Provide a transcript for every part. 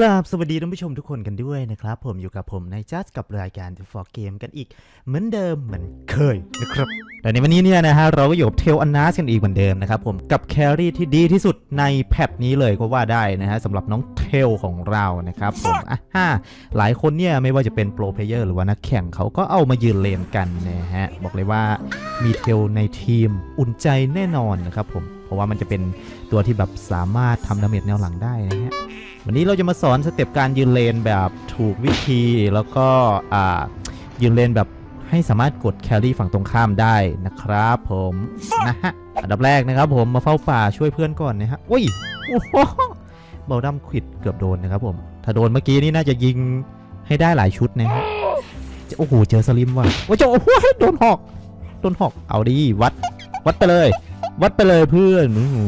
กราบสวัสดีท่านผู้ชมทุกคนกันด้วยนะครับ ผมอยู่กับผมในจัสกับรายการ The For Game กันอีก เหมือนเดิมเหมือนเคยนะครับ แต่ในวันนี้เนี่ยนะฮะเราก็อยู่กับเทลอันนาสกันอีกเหมือนเดิมนะครับผมกับแครี่ที่ดีที่สุดในแพทนี้เลยก็ว่าได้นะฮะสำหรับน้องเทลของเรานะครับผมอะฮ่าหลายคนเนี่ยไม่ว่าจะเป็นโปรเพลเยอร์หรือว่านักแข่งเขาก็เอามายืนเลนกันนะฮะบอกเลยว่ามีเทลในทีมอุ่นใจแน่นอนนะครับผมเพราะว่ามันจะเป็นตัวที่แบบสามารถทำดาเมจแนวหลังได้นะฮะ วันนี้เราจะมาสอนสเต็ปการยืนเลนแบบถูกวิธีแล้วก็อ่ายืนเลนแบบให้สามารถกดแครี่ฝั่งตรงข้ามได้นะครับผมนะฮะอันดับแรกนะครับผมมาเฝ้าป่าช่วยเพื่อนก่อนนะฮะอุ้ยโอ้โหเบลดัมควิดเกือบโดนนะครับผม ถ้าโดนเมื่อกี้นี่น่าจะยิงให้ได้หลายชุดนะฮะโอ้โหเจอสลิมว่ะโอ้โหโอ้โหโดนหอกโดนหอกเอาดีวัด วัดไปเลย วัดไปเลยเพื่อนอื้อหื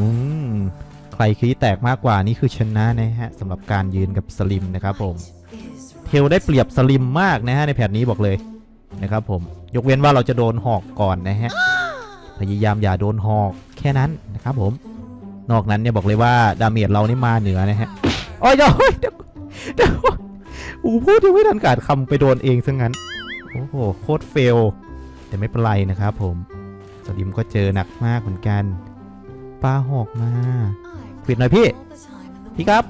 อใครคีแตกมากกว่านี่คือชนะนะฮะสำหรับการยืนกับสลิมนะครับผม Is เทลได้เปรียบสลิมมากนะฮะในแผนนี้บอกเลยนะครับผมยกเว้นว่าเราจะโดนหอกก่อนนะฮะพยายามอย่าโดนหอกแค่นั้นนะครับผมนอกนั้นเนี่ยบอกเลยว่าดาเมจเรานี่มาเหนือนะฮะโอ้ยเดี๋ยวเดี๋ยวเดี๋ยวโอ้โหพูดยังไม่ทันการคำไปโดนเองซะงั้นโอ้โหโคตรเฟลแต่ไม่เป็นไรนะครับผมสลิมก็เจอหนักมากเหมือนกันปาหอกมาค วิดหน่อยพี่ พี่ครับ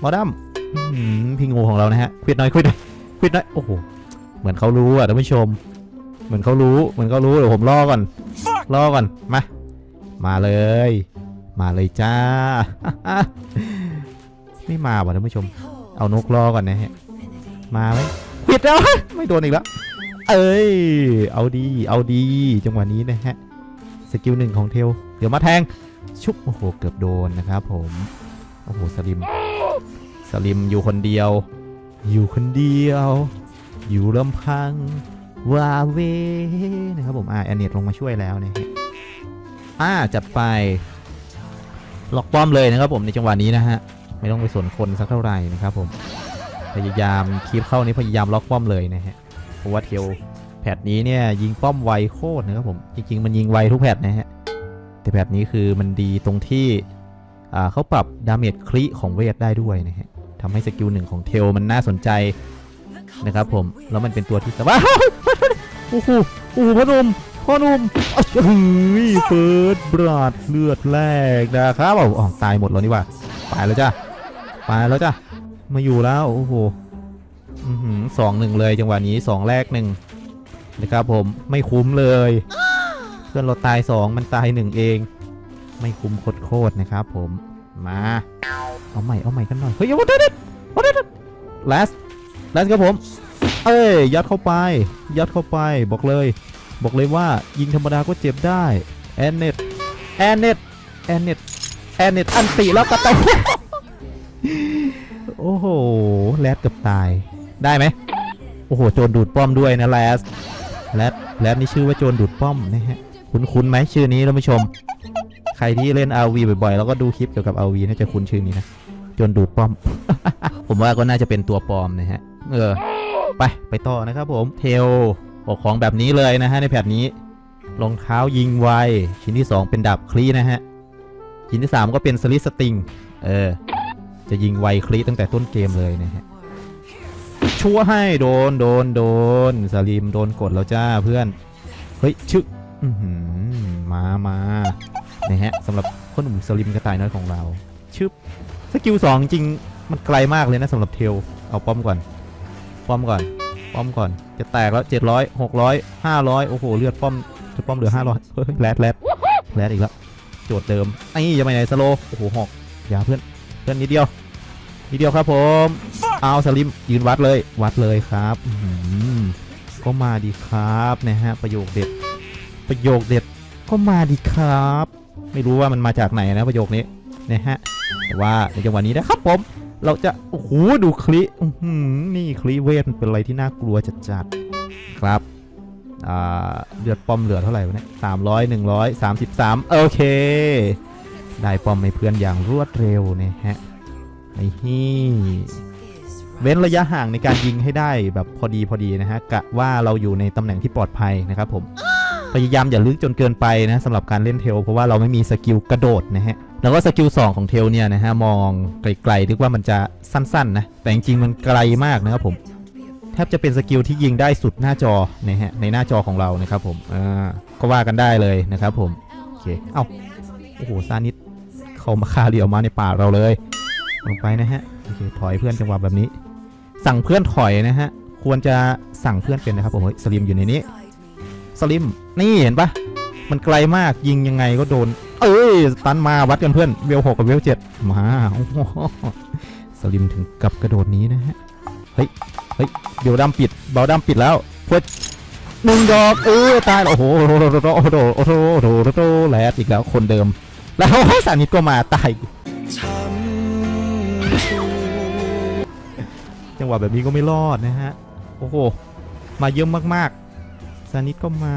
หมอดำอื้อหือพี่งูของเรานะฮะควิดหน่อยควิดหน่อยควิดหน่อยโอ้โหเหมือนเขารู้อะท่านผู้ชม เหมือนเขารู้เหมือนเขารู้เดี๋ยวผมล่อก่อนล่อก่อนมามาเลย มาเลยจ้า ไม่มาว่ะท่านผู้ชม เอานกล่อก่อนนะฮะมาไหมควิดแล้วไม่โดนอีกแล้วเอ้ยเอาดีเอาดีจังหวะนี้นะฮะสกิลหนึ่งของเทลเดี๋ยวมาแทง ชุบโอ้โหเกือบโดนนะครับผมโอ้โหสลิมสลิมอยู่คนเดียว อยู่คนเดียว อยู่ลำพังวาเวนะครับผมอ่าแอนเนตลงมาช่วยแล้วเนะฮะอ่าจัดไปล็อกป้อมเลยนะครับผมในจังหวะนี้นะฮะไม่ต้องไปสนคนสักเท่าไหร่นะครับผมพยายามคีบเข้านี้พยายามล็อกป้อมเลยนะฮะเพราะว่าเทลแพทนี้เนี่ยยิงป้อมไวโคตรนะครับผมจริงๆมันยิงไวทุกแพทนะฮะ แต่แพทนี้คือมันดีตรงที่เขาปรับดาเมจคลิของเวทได้ด้วยนะฮะทำให้สกิลหนึ่งของเทลมันน่าสนใจนะครับผม แล้วมันเป็นตัวที่สบายโอ้โหโอ้โหพ่อนุ่มพ่อนุ่มอ้าวเฮ้ยเฟิร์สบราดเลือดแรกนะครับเอาอ๋อตายหมดแล้วนี่ว่าไปแล้วจ้ะไปแล้วจ้ะมาอยู่แล้วโอ้โหอื้อหือสองหนึ่งเลยจังหวะนี้สองแรกหนึ่งนะครับผมไม่คุ้มเลย พื่อนเราตายสองมันตายหนึ่งเอง ไม่คุ้มโคตรนะครับผมมา เอาใหม่เอาใหม่กันหน่อยเฮ้ยวัดเด็ดวัดเด็ดลสลสครับผม เอ้ยยัดเข้าไป ยัดเข้าไปบอกเลย บอกเลยว่ายิงธรรมดาก็เจ็บได้แอนเนตแอนเนตแอนเนตแอนเนตอันติแล้วก็ตายโอ้โหแรดเกับตายได้ไหมโอ้โหโจรดูดป้อมด้วยนะแรสแรดแรดนี่ชื่อว่าโจรดูดป้อมนะฮะ คุ้นๆไหมชื่อนี้ท่านผู้ชม ใครที่เล่น RV บ่อยๆ แล้วก็ดูคลิปเกี่ยวกับ RV น่าจะคุ้นชื่อนี้นะ จนดูป้อม ผมว่าก็น่าจะเป็นตัวปลอมนะฮะ เออ ไปไปต่อนะครับผม เทลออกของแบบนี้เลยนะฮะในแพทนี้ รองเท้ายิงไว ชิ้นที่ 2 เป็นดาบคลีนะฮะ ชิ้นที่ 3 ก็เป็นสลิสติง เออ จะยิงไวคลีตั้งแต่ต้นเกมเลยนะฮะชั่วให้โดนโดนโดนสลิมโดนกดแล้วจ้าเพื่อน เฮ้ยชึกอื้อหือ มามานะฮะสำหรับคนหนุ่มสลิมกระต่ายน้อยของเรา ชึบ สกิลสองจริง มันไกลมากเลยนะสำหรับเทล เอาป้อมก่อน ป้อมก่อน ป้อมก่อน จะแตกแล้ว700 600 500โอ้โห เลือดป้อมจะป้อมเหลือ500เฮ้ยแรดแรดแรดอีกแล้ว โจทย์เดิม ไอ้ยังไงไหนสโล โอ้โหหอกอย่าเพื่อน เพื่อนนิดเดียว นิดเดียวครับผม เอาสลิมยืนวัดเลย วัดเลยครับก็มาดีครับนะฮะประโยคเด็ด ประโยคเด็ดก็มาดีครับ ไม่รู้ว่ามันมาจากไหนนะประโยคนี้นะฮะแต่ว่าในจังหวะนี้นะครับผม เราจะโอ้โหดูคลิหือนี่คลิเวทมันเป็นอะไรที่น่ากลัวจัดๆครับอ่าเลือดป้อมเหลือเท่าไหร่วะเนี่ยสามร้อยหนึ่งร้อยสามสิบสามโอเค ได้ป้อมให้เพื่อนอย่างรวดเร็วนะฮะไอ้ฮี่เว้นระยะห่างในการยิงให้ได้แบบพอดีพอดีนะฮะกะว่าเราอยู่ในตำแหน่งที่ปลอดภัยนะครับผม พยายามอย่าลึกจนเกินไปนะสำหรับการเล่นเทล เพราะว่าเราไม่มีสกิลกระโดดนะฮะแล้วก็สกิล2ของเทลเนี่ยนะฮะมองไกลๆนึกว่ามันจะสั้นๆนะแต่จริงๆมันไกลมากนะครับผมแทบจะเป็นสกิลที่ยิงได้สุดหน้าจอนะฮะในหน้าจอของเรานะครับผมอ่าก็ว่ากันได้เลยนะครับผมโอเคเอ้าโอ้โหซานิดเขามาคาเรียวมาในป่าเราเลยลงไปนะฮะโอเคถอยเพื่อนจังหวะแบบนี้ สั่งเพื่อนถอยนะฮะควรจะสั่งเพื่อนเป็นนะครับผมเฮ้ยสลิมอยู่ในนี้ สลิม นี่เห็นปะมันไกลมากยิงยังไงก็โดน เอ้ยตันมาวัดกันเพื่อนเวลหกกับเวลเจ็ดมาโอ้โหสลิมถึงกับกระโดดนี้นะฮะ เฮ้ย เฮ้ยเดี๋ยวดำปิด เบาดำปิดแล้วเพื่อหนึ่งดอกเออตายแล้วโอ้โหโอ้โหโอ้โหโอ้โหโอ้โหโอ้โหแลดอีกแล้วคนเดิม แล้วสานิทก็มาตายจังหวะแบบนี้ก็ไม่รอดนะฮะ โอ้โห มาเยอะมากๆ ซานิดก็มา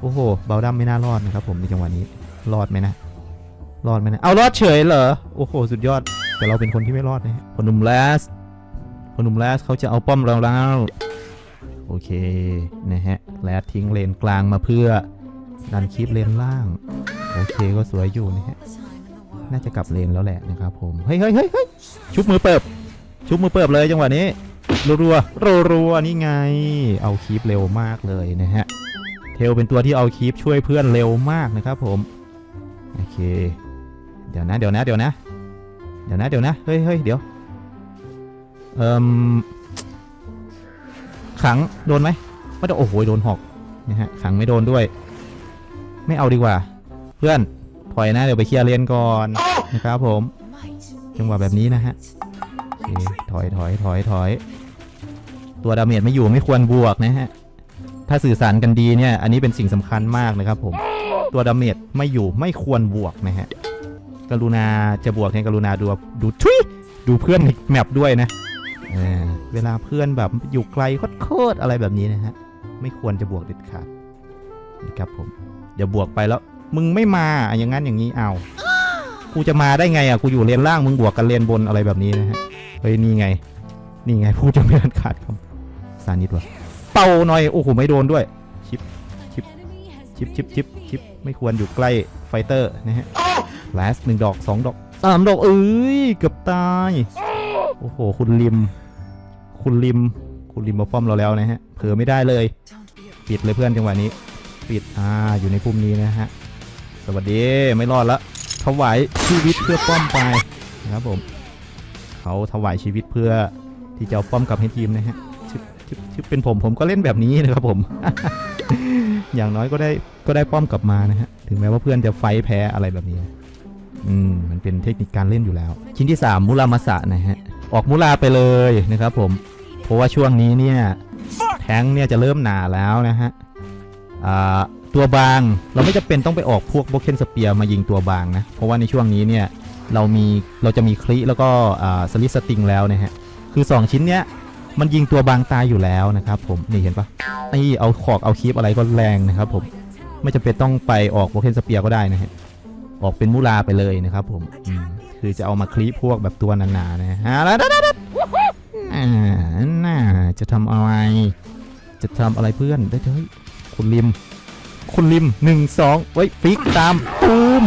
โอ้โห เบาดัมไม่น่ารอดนะครับผมในจังหวะนี้ รอดไหมนะ รอดไหมนะ เอารอดเฉยเหรอ โอ้โห สุดยอด แต่เราเป็นคนที่ไม่รอดนะฮะพอหนุ่มแลสพอหนุ่มแลสเขาจะเอาป้อมเราแล้ว โอเค นะฮะ แลสทิ้งเลนกลางมาเพื่อดันคลิปเลนล่าง โอเคก็สวยอยู่นะฮะ น่าจะกลับเลนแล้วแหละนะครับผม เฮ้ยเฮ้ยเฮ้ยเฮ้ยชุบมือเปิบชุบมือเปิบเลยจังหวะนี้ รัวรัวรัวรัวๆนี่ไง เอาคีปเร็วมากเลยนะฮะ เทลเป็นตัวที่เอาคีปช่วยเพื่อนเร็วมากนะครับผม โอเค เดี๋ยวนะ เดี๋ยวนะ เดี๋ยวนะ เดี๋ยวนะ เดี๋ยวนะ เฮ้ยเฮ้ยเดี๋ยว เอ่มขังโดนไหมไม่โดนโอ้โหโดนหอกนะฮะ ขังไม่โดนด้วย ไม่เอาดีกว่า เพื่อน ถอยนะ เดี๋ยวไปเคลียร์เลนก่อนนะครับผม จังหวะแบบนี้นะฮะถอยถอยถอยถอย ตัวดาเมจไม่อยู่ไม่ควรบวกนะฮะ ถ้าสื่อสารกันดีเนี่ย อันนี้เป็นสิ่งสำคัญมากนะครับผม ตัวดาเมจไม่อยู่ไม่ควรบวกนะฮะ กรุณาจะบวกเนี่ยกรุณาดูดูทุยดูเพื่อนในแมปด้วยนะเออเวลาเพื่อนแบบอยู่ไกลโคตรอะไรแบบนี้นะฮะ ไม่ควรจะบวกเด็ดขาดนะครับผม เดี๋ยวบวกไปแล้วมึงไม่มาอย่างนั้นอย่างนี้เอากูจะมาได้ไงอะกูอยู่เลนล่างมึงบวกกันเลนบนอะไรแบบนี้นะฮะเฮ้ยนี่ไง นี่ไงพูดจะไม่ทันขาดคำสานิดวะเป่าหน่อย โอ้โห ไม่โดนด้วย ชิป ชิป ชิป ชิป ชิป ชิป ไม่ควรอยู่ใกล้ไฟเตอร์นะฮะแลสหนึ่งดอกสองดอกสามดอก เอ้ย เกือบตาย โอ้โห คุณริม คุณริม คุณริมมาป้อมเราแล้วนะฮะ เผลอไม่ได้เลย ปิดเลยเพื่อนจังหวะนี้ ปิด อ่า อยู่ในพุ่มนี้นะฮะ สวัสดี ไม่รอดละถวายชีวิตเพื่อป้อมไปนะครับผม เขาถวายชีวิตเพื่อที่จะเอาป้อมกลับให้ทีมนะฮะ เป็นผมผมก็เล่นแบบนี้นะครับผม อย่างน้อยก็ได้ก็ได้ป้อมกลับมานะฮะ ถึงแม้ว่าเพื่อนจะไฟแพ้อะไรแบบนี้ อืม มันเป็นเทคนิคการเล่นอยู่แล้ว ชิ้นที่ 3 มุรามาสะนะฮะ ออกมุราไปเลยนะครับผม เพราะว่าช่วงนี้เนี่ย แทงเนี่ยจะเริ่มหนาแล้วนะฮะ อ่า ตัวบาง เราไม่จำเป็นต้องไปออกพวกโบเคนสเปียร์มายิงตัวบางนะ เพราะว่าในช่วงนี้เนี่ย เรามี เราจะมีคลิแล้วก็ อ่า สลิสติงแล้วนะฮะ คือ 2 ชิ้นเนี้ย มันยิงตัวบางตายอยู่แล้วนะครับ ผมนี่เห็นปะนี่เอาขอกเอาคีปอะไรก็แรงนะครับ ผมไม่จำเป็นต้องไปออกโบเคนสเปียร์ก็ได้นะฮะออกเป็นมูลาไปเลยนะครับ ผมอืมคือจะเอามาคลิพวกแบบตัวหนาๆนะฮะแล้วน่าจะทำอะไร จะทำอะไรเพื่อนได้เฮ้ยคุณริม คุณริมหนึ่งสองไว้ยฟิกตามตูม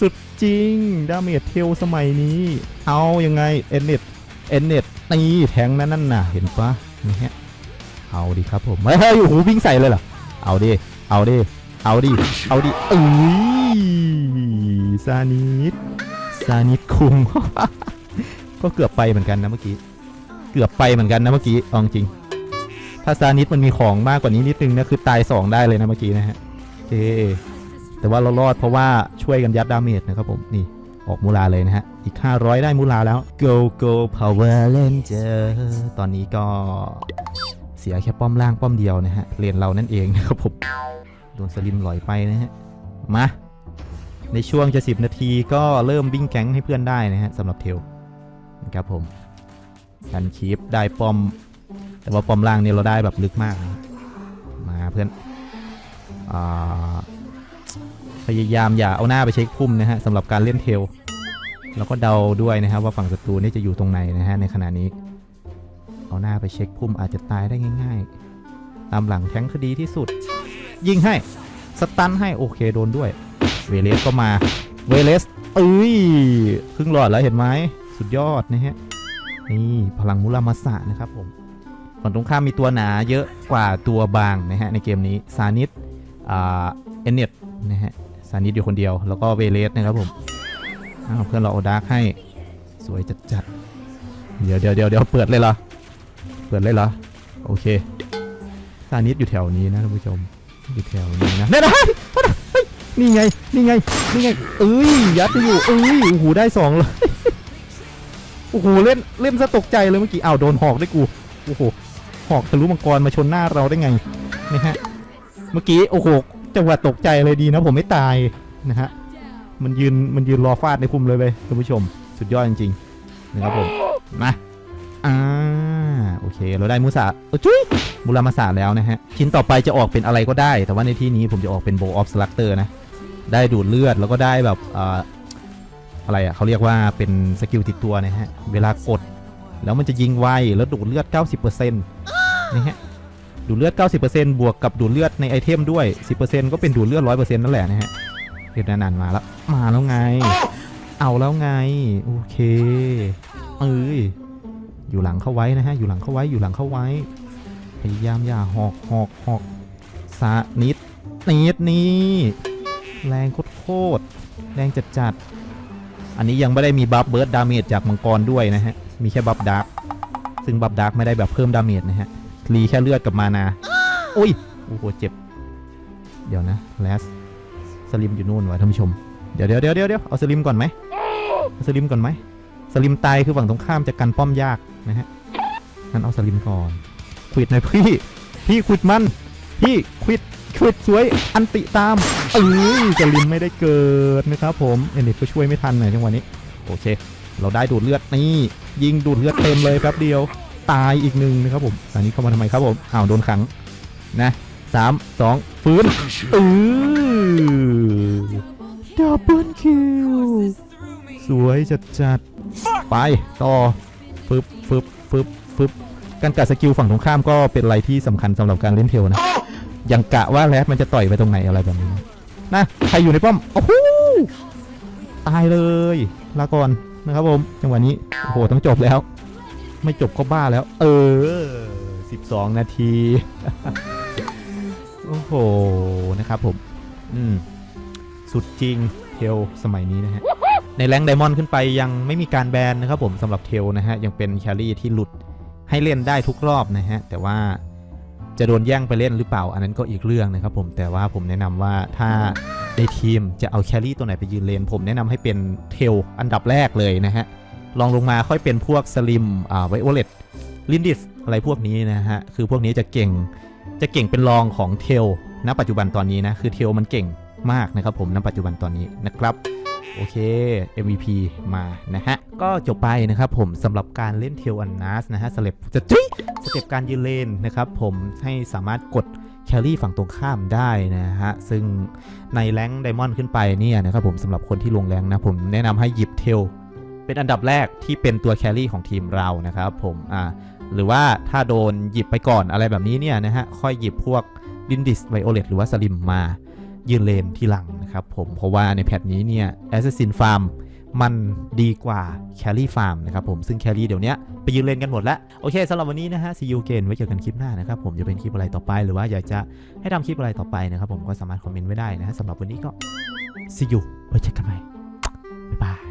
สุดจริงดาเมจเทลสมัยนี้ เอายังไงเอ็นเน็ต เอนเน็ตนี่แทงนั่นนั่นน่ะเห็นปะนี่ฮะเอาดิครับผมเฮ้ยโอ้โหวิ่งใส่เลยเหรอเอาดิเอาดิเอาดิเอาดิเอ้ยซานิดซานิดคุงก็เกือบไปเหมือนกันนะเมื่อกี้เกือบไปเหมือนกันนะเมื่อกี้เอาจริงถ้าซานิดมันมีของมากกว่านี้นิดนึงนะคือตาย 2 ได้เลยนะเมื่อกี้นะฮะโอแต่ว่าเรารอดเพราะว่าช่วยกันยัดดาเมจนะครับผมนี่ ออกมูลาเลยนะฮะ อีก 500 ได้มูลาแล้ว go go power ranger ตอนนี้ก็เสียแค่ป้อมล่างป้อมเดียวนะฮะเลนเรานั่นเองนะครับผมโดนสลิมหลอยไปนะฮะ มา ในช่วงจะ 10 นาทีก็เริ่มวิ่งแก๊งให้เพื่อนได้นะฮะสำหรับเทลนะครับผมกันคีปได้ป้อม แต่ว่าป้อมล่างเนี่ยเราได้แบบลึกมากนะเพื่อนอ่า พยายามอย่าเอาหน้าไปเช็คพุ่มนะฮะสำหรับการเล่นเทลแล้วก็เดาด้วยนะครับว่าฝั่งศัตรูนี่จะอยู่ตรงไหนนะฮะในขณะนี้ เอาหน้าไปเช็คพุ่มอาจจะตายได้ง่าย ๆ ตามหลังแทงคดีที่สุด ยิงให้สตันให้โอเคโดนด้วย เวเลสก็มาเวเลสเอ้ยครึ่งหลอดแล้วเห็นไหมสุดยอดนะฮะนี่พลังมุรามาสะนะครับผมฝั่งตรงข้ามมีตัวหนาเยอะกว่าตัวบางนะฮะในเกมนี้ซานิสอ่าเอเนตนะฮะ ซานิสอยู่คนเดียว แล้วก็เวเลสนะครับผมอ้าวเพื่อนเราเอดาร์กให้สวยจัดจัดๆ เดี๋ยวเดี๋ยวเดี๋ยวเดี๋ยวเปิดเลยเหรอ เปิดเลยเหรอ โอเคซานิสอยู่แถวนี้นะท่านผู้ชมอยู่แถวนี้นะเนี่ยนะเฮ้ยเฮ้ยนี่ไง นี่ไง นี่ไง เอ้ย ยัดไปอยู่ เอ้ย โอ้โห ได้สองเลย โอ้โห เล่น เล่นซะตกใจเลยเมื่อกี้ อ้าว โดนหอกได้วยกู โอ้โห หอกทะลุมังกรมาชนหน้าเราได้ไงนะฮะ เมื่อกี้ โอ้โห จังหวะตกใจเลยดีนะผมไม่ตายนะฮะมันยืนมันยืนรอฟาดในคุมเลยไปท่านผู้ชม สุดยอดจริงๆนะครับผมมาอ่าโอเค เราได้มุสาเออจุ๊ยมูรามาสาแล้วนะฮะ ชิ้นต่อไปจะออกเป็นอะไรก็ได้ แต่ว่าในที่นี้ผมจะออกเป็นโบออฟสลักเตอร์นะ ได้ดูดเลือดแล้วก็ได้แบบอ่าอะไรอะเขาเรียกว่าเป็นสกิลติดตัวนะฮะ เวลากด แล้วมันจะยิงไวแล้วดูดเลือด 90%นะฮะ ดูดเลือด 90%บวกกับดูดเลือดในไอเทมด้วย 10%ก็เป็นดูดเลือด 100%นั่นแหละนะฮะเรียบนานๆมาแล้วมาแล้วไง เอาแล้วไง โอเคเอ้ยอยู่หลังเข้าไว้นะฮะอยู่หลังเข้าไว้อยู่หลังเข้าไว้ พยายามอย่าหอกหอกหอกสานิดนิดนี่แรงโคตรแรงจัดๆอันนี้ยังไม่ได้มีบัฟเบิร์ดดาเมจจากมังกรด้วยนะฮะมีแค่บัฟดาร์กซึ่งบัฟดาร์กไม่ได้แบบเพิ่มดาเมจนะฮะ รีแค่เลือดกับมานาโอ้ย โอ้โห เจ็บ เดี๋ยวนะแลสสลิมอยู่นู่นวะท่านผู้ชม เดี๋ยวเดี๋ยวเดี๋ยวเดี๋ยวเอาสลิมก่อนไหมเอาสลิมก่อนไหมสลิมตายคือฝั่งตรงข้ามจะกันป้อมยากนะฮะ งั้นเอาสลิมก่อนควิดหน่อยพี่ พี่ควิดมัน พี่ควิดควิดสวยอันติตามเอ้ยสลิมไม่ได้เกิดนะครับผมเอเน็ตก็ช่วยไม่ทันหน่อยจังหวะนี้ โอเค เราได้ดูดเลือดนี่ ยิงดูดเลือดเต็มเลยแป๊บเดียว ตายอีกหนึ่งนะครับผมอันนี้เข้ามาทำไมครับผมอ้าวโดนขังนะสามสองฟื้นเออดับเบิลคิวสวยจัดจัดๆไปต่อฟึบฟึบฟึบฟึบการกัดสกิลฝั่งตรงข้ามก็เป็นอะไรที่สำคัญสำหรับการเล่นเทลนะยังกะว่าแรดมันจะต่อยไปตรงไหนอะไรแบบนี้นะใครอยู่ในป้อมโอ้โหตายเลยลาก่อนนะครับผมจังหวะนี้โอ้โหต้องจบแล้ว ไม่จบก็บ้าแล้ว เออ 12 นาที โอ้โห นะครับผม อืม สุดจริงเทลสมัยนี้นะฮะ ในแรงไดมอนด์ขึ้นไปยังไม่มีการแบนนะครับผมสำหรับเทลนะฮะ ยังเป็นแครี่ที่หลุดให้เล่นได้ทุกรอบนะฮะ แต่ว่าจะโดนแย่งไปเล่นหรือเปล่า อันนั้นก็อีกเรื่องนะครับผมแต่ว่าผมแนะนำว่าถ้าในทีมจะเอาแครี่ตัวไหนไปยืนเลน ผมแนะนำให้เป็นเทลอันดับแรกเลยนะฮะ ลองลงมาค่อยเป็นพวกสลิมอ่าไวโอเลตลินดิสอะไรพวกนี้นะฮะ คือพวกนี้จะเก่งจะเก่งเป็นรองของเทลณปัจจุบันตอนนี้นะ คือเทลมันเก่งมากนะครับผมณปัจจุบันตอนนี้นะครับโอเค MVP มานะฮะ ก็จบไปนะครับผมสำหรับการเล่นเทลอันนัสนะฮะสเต็ปจะจุ้ยสเต็ปการยืนเลนนะครับผมให้สามารถกดแครี่ฝั่งตรงข้ามได้นะฮะ ซึ่งในแรงไดมอนด์ขึ้นไปเนี่ยนะครับผมสำหรับคนที่ลงแรงนะผมแนะนำให้หยิบเทล เป็นอันดับแรกที่เป็นตัวแครี่ของทีมเรานะครับผมอ่าหรือว่าถ้าโดนหยิบไปก่อนอะไรแบบนี้เนี่ยนะฮะค่อยหยิบพวกดินดิสไวโอเลตหรือว่าสลิมมายืนเลนที่หลังนะครับผมเพราะว่าในแพทนี้เนี่ย Assassin Farm มันดีกว่าแครี่ฟาร์มนะครับผมซึ่งแครี่เดี๋ยวนี้ไปยืนเลนกันหมดแล้ว โอเคสำหรับวันนี้นะฮะซีอูเกนไว้เจอกันคลิปหน้านะครับผมจะเป็นคลิปอะไรต่อไป หรือว่าอยากจะให้ทำคลิปอะไรต่อไปนะครับผมก็สามารถคอมเมนต์ไว้ได้นะฮะสำหรับวันนี้ก็ซีอูไว้เจอกันใหม่บ๊ายบาย